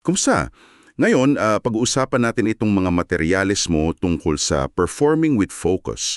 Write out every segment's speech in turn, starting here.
Kumusta? Ngayon, ah, pag-uusapan natin itong mga materyales mo tungkol sa performing with focus.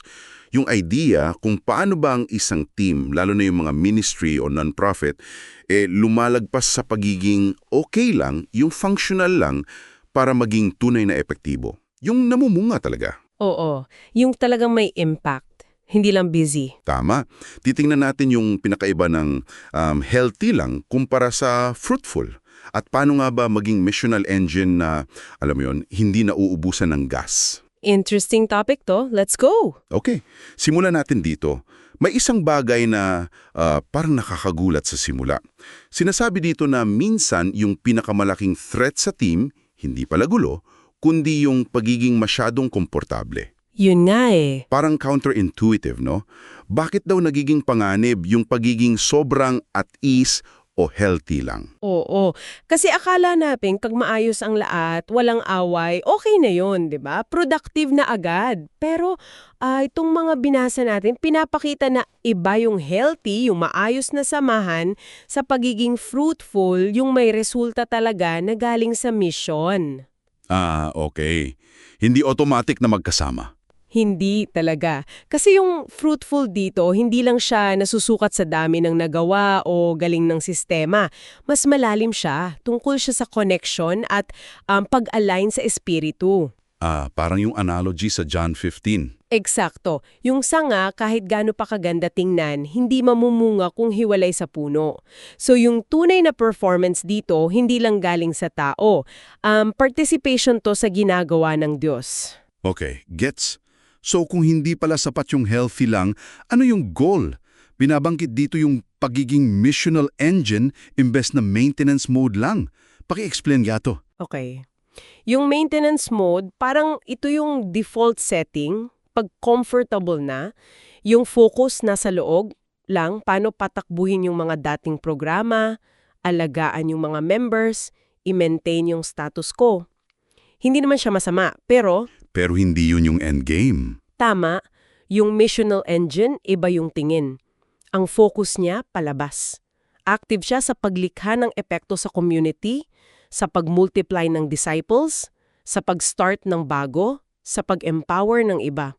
Yung idea kung paano ba ang isang team, lalo na yung mga ministry o non-profit, eh, lumalagpas sa pagiging okay lang, yung functional lang, para maging tunay na epektibo. Yung namumunga talaga. Oo, yung talagang may impact, hindi lang busy. Tama. Titingnan natin yung pinakaiba ng um, healthy lang kumpara sa fruitful. At paano nga ba maging missional engine na, alam mo yun, hindi nauubusan ng gas? Interesting topic to. Let's go! Okay, simulan natin dito. May isang bagay na ah, parang nakakagulat sa simula. Sinasabi dito na minsan yung pinakamalaking threat sa team, hindi pala gulo, kundi yung pagiging masyadong komportable. Yun nga eh. Parang counterintuitive, no? Bakit daw nagiging panganib yung pagiging sobrang at ease o healthy lang? Oo. Kasi akala natin pag maayos ang lahat, walang away, okay na yun, di ba? Productive na agad. Pero ah, itong mga binasa natin, pinapakita na iba yung healthy, yung maayos na samahan, sa pagiging fruitful, yung may resulta talaga na galing sa mission. Ah, okay. Hindi automatic na magkasama. Hindi talaga. Kasi yung fruitful dito, hindi lang siya nasusukat sa dami ng nagawa o galing ng sistema. Mas malalim siya. Tungkol siya sa connection at um, pag-align sa espiritu. Ah, parang yung analogy sa John 15. Eksakto. Yung sanga, kahit gaano pa kaganda tingnan, hindi mamumunga kung hiwalay sa puno. So yung tunay na performance dito, hindi lang galing sa tao. Um, participation to sa ginagawa ng Diyos. Okay, gets. So kung hindi pala sapat yung healthy lang, ano yung goal? Binabangkit dito yung pagiging missional engine imbes na maintenance mode lang. Paki-explain gato. Okay. Yung maintenance mode, parang ito yung default setting, pag comfortable na, yung focus nasa loob lang, paano patakbuhin yung mga dating programa, alagaan yung mga members, i-maintain yung status quo. Hindi naman siya masama, pero Pero hindi yun yung endgame. Tama, yung missional engine, iba yung tingin. Ang focus niya, palabas. Active siya sa paglikha ng epekto sa community, sa pag-multiply ng disciples, sa pag-start ng bago, sa pag-empower ng iba.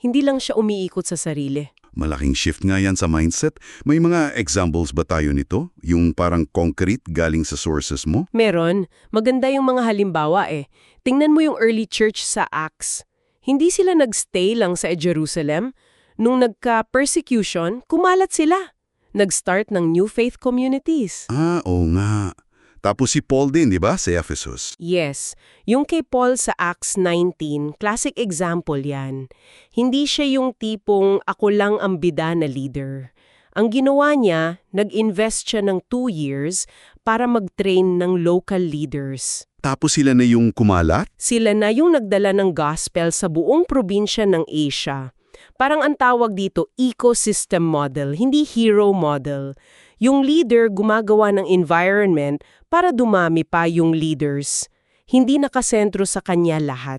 Hindi lang siya umiikot sa sarili. Malaking shift nga yan sa mindset. May mga examples ba tayo nito? Yung parang concrete galing sa sources mo? Meron, maganda yung mga halimbawa eh. Tingnan mo yung early church sa Acts. Hindi sila nagstay lang sa Jerusalem. Nung nagka-persecution, kumalat sila. Nag-start ng new faith communities. Ah, oo nga. Tapos si Paul din, di ba, sa Ephesus? Yes, yung kay Paul sa Acts 19, classic example yan. Hindi siya yung tipong ako lang ang bida na leader. Ang ginawa niya, nag-invest siya ng two years para mag-train ng local leaders. Tapos sila na yung kumalat? Sila na yung nagdala ng gospel sa buong probinsya ng Asia. Parang ang tawag dito, ecosystem model, hindi hero model. Yung leader gumagawa ng environment para dumami pa yung leaders. Hindi nakasentro sa kanya lahat.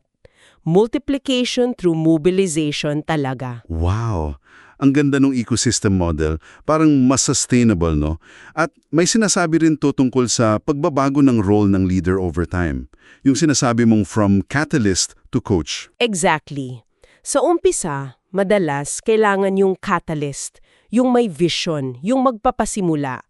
Multiplication through mobilization talaga. Wow! Ang ganda ng ecosystem model, parang mas sustainable, no? At may sinasabi rin to tungkol sa pagbabago ng role ng leader over time. Yung sinasabi mong from catalyst to coach. Exactly. Sa umpisa, madalas kailangan yung catalyst, yung may vision, yung magpapasimula.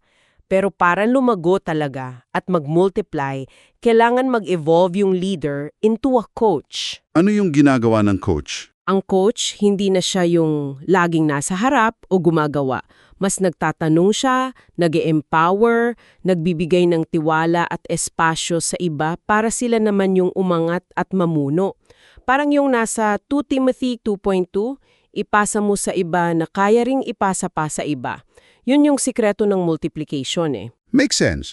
Pero para lumago talaga at mag-multiply, kailangan mag-evolve yung leader into a coach. Ano yung ginagawa ng coach? Ang coach, hindi na siya yung laging nasa harap o gumagawa. Mas nagtatanong siya, nag empower nagbibigay ng tiwala at espasyo sa iba para sila naman yung umangat at mamuno. Parang yung nasa 2 Timothy 2.2, ipasa mo sa iba na kaya ring ipasa pa sa iba. Yun yung sikreto ng multiplication eh. Makes sense.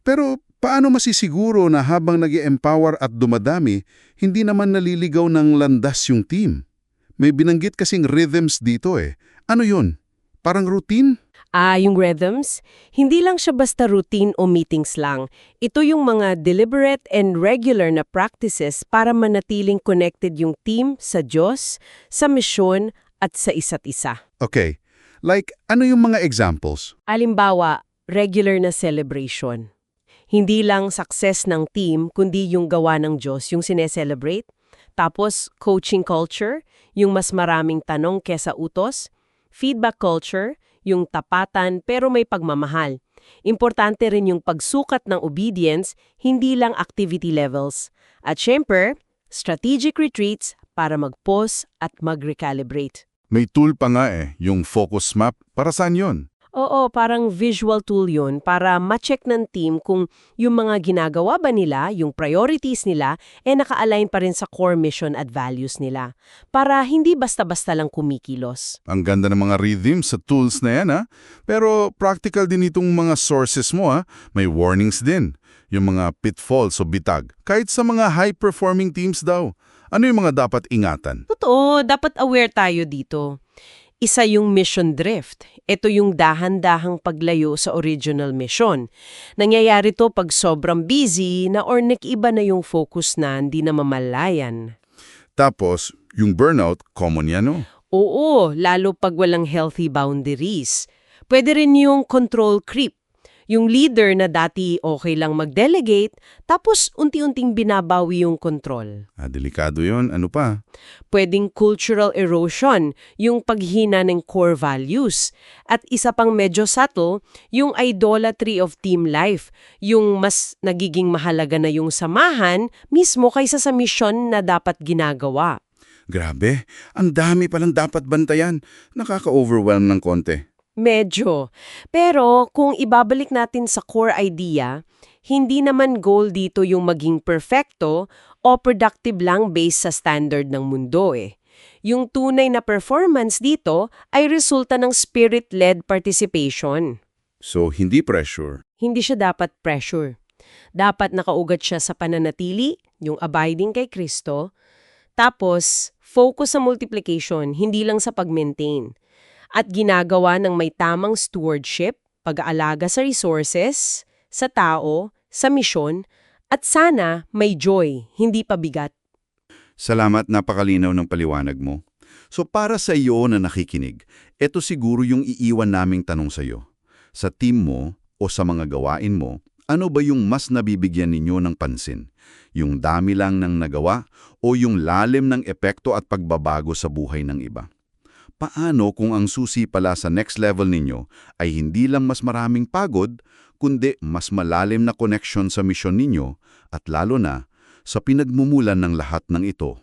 Pero paano masisiguro na habang nag empower at dumadami, hindi naman naliligaw ng landas yung team? May binanggit kasing rhythms dito eh. Ano yun? Parang routine? Ah, yung rhythms, hindi lang siya basta routine o meetings lang. Ito yung mga deliberate and regular na practices para manatiling connected yung team sa Diyos, sa misyon, at sa isa't isa. Okay. Like, ano yung mga examples? Alimbawa, regular na celebration. Hindi lang success ng team, kundi yung gawa ng Diyos, yung sineselebrate. Tapos, coaching culture, yung mas maraming tanong kesa utos. Feedback culture, yung tapatan pero may pagmamahal. Importante rin yung pagsukat ng obedience, hindi lang activity levels. At syempre, strategic retreats para mag-pause at mag-recalibrate. May tool pa nga eh, yung focus map. Para saan yun? Oo, parang visual tool yun para ma-check ng team kung yung mga ginagawa ba nila, yung priorities nila, eh naka-align pa rin sa core mission at values nila. Para hindi basta-basta lang kumikilos. Ang ganda ng mga rhythms sa tools na yan ha. Pero practical din itong mga sources mo ha. May warnings din. Yung mga pitfalls o bitag. Kahit sa mga high-performing teams daw. Ano yung mga dapat ingatan? Totoo, dapat aware tayo dito. Isa yung mission drift. Ito yung dahan-dahang paglayo sa original mission. Nangyayari to pag sobrang busy na or nag-iba na yung focus na hindi na mamalayan. Tapos, yung burnout, common yan no? Oo, lalo pag walang healthy boundaries. Pwede rin yung control creep. Yung leader na dati okay lang mag-delegate, tapos unti-unting binabawi yung control. Ah, delikado yon Ano pa? Pwedeng cultural erosion, yung paghina ng core values. At isa pang medyo subtle, yung idolatry of team life, yung mas nagiging mahalaga na yung samahan mismo kaysa sa mission na dapat ginagawa. Grabe, ang dami palang dapat bantayan. Nakaka-overwhelm ng konti. Medyo. Pero kung ibabalik natin sa core idea, hindi naman goal dito yung maging perfecto o productive lang based sa standard ng mundo eh. Yung tunay na performance dito ay resulta ng spirit-led participation. So, hindi pressure. Hindi siya dapat pressure. Dapat nakaugat siya sa pananatili, yung abiding kay Kristo, tapos focus sa multiplication, hindi lang sa pag-maintain at ginagawa ng may tamang stewardship, pag-aalaga sa resources, sa tao, sa misyon, at sana may joy, hindi pabigat. Salamat, napakalinaw ng paliwanag mo. So para sa iyo na nakikinig, ito siguro yung iiwan naming tanong sa iyo. Sa team mo o sa mga gawain mo, ano ba yung mas nabibigyan ninyo ng pansin? Yung dami lang ng nagawa o yung lalim ng epekto at pagbabago sa buhay ng iba? Paano kung ang susi pala sa next level ninyo ay hindi lang mas maraming pagod, kundi mas malalim na connection sa misyon ninyo at lalo na sa pinagmumulan ng lahat ng ito?